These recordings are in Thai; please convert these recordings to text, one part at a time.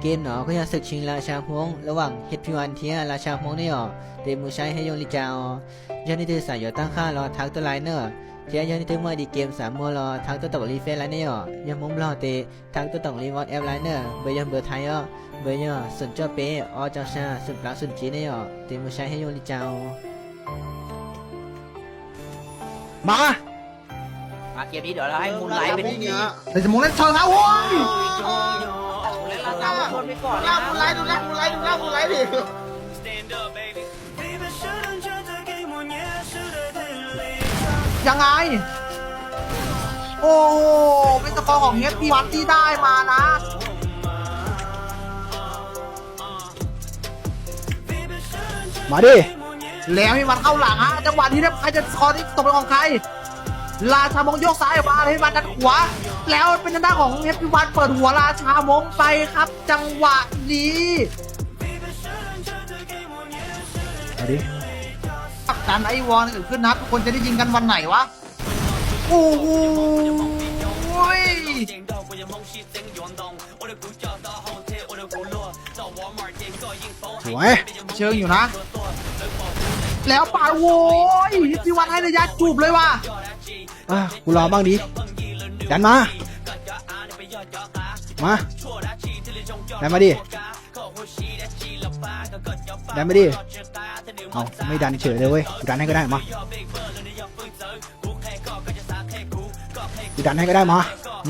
เกมเนาะก็ยังศึกชิงราชาพงระหว่างเฮดพิวันเทียราชาพงเนี่ยอ๋อเดมูใช้ให้ยงลิจาอ๋อยันนี่เธอสายอยู่ตั้งค่ารอทักตัวไลเนอร์เทียยันนี่เธอเมื่อดีเกมสามมัวรอทักตัวตกรีเฟซไลเนอร์ยังมุมรอเตทักตัวตกรีวอตแอปไลเนอร์เบย์ยังเบอร์ไทยอ๋อเบย์ยังสุนเจ้าเป้ออจังชาสุนปลาสุนจีเนี่ยอ๋อเดมูใช้ให้ยงลิจาอ๋อมามาเกมนี้เดี๋ยวเราให้มูลไลท์เป็นเดี๋ยวจะมองเล่นชนครับโว้ยเล่นเราตามคนไปก่อนล่านะมูไลท์ดูล่ามูไลท์ดูล่ามูไลท์ดิยังไง โอ้โหเป็นสกอร์ของเฮดพีวันที่ได้มานะมาดิแล้วให้มันเข้าหลังฮะจังหวะนี้เนี่ยใครจะสกอร์ที่ตกเป็นของใคร ราชามงโยกซ้ายออกมาให้มันดันขวา แล้วเป็นทางด้านของเฮดพีวันเปิดหัวราชามงไปครับ จังหวะนี้มาดิการไอวอลเกิดขึ้นนะทุกคนจะได้ยิงกันวันไหนวะ โอ้โหสวยเชิงอยู่นะ แล้วป่าโว้ยฮิตพิวันให้ระยะจูบเลยว่ะ อะกูรอบ้างดิดันมา มาดันมาดิดันมาดิเอาไม่ดันเฉยเลยเว้ยดันให้ก็ได้มาดันให้ก็ได้มา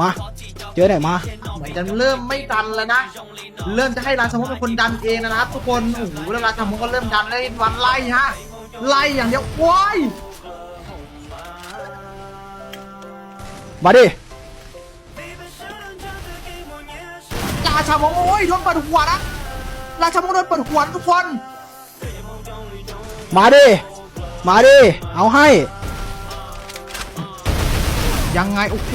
มา เจอไหนอยมาเหมือนจะเริ่มไม่ดันแล้วนะ เริ่มจะให้ราชามงเป็นคนดันเองนะครับทุกคน โอ้โหแล้วราชมงก็เริ่มดันแล้ววันไล่ฮะ ไล่อย่างเดียวโว้ย มาดิราชามงโอ้ยโดนเปิดหัวนะราชามงโดนเปิดหัวนะทุกคน มาดิ มาดิ เอาให้ ยังไง โอ้โห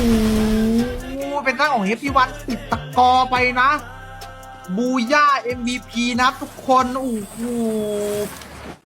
เป็นร่างของเฮฟพีวันปิดตะกอไปนะ บูย่า MVP นะครับทุกคน โอ้โห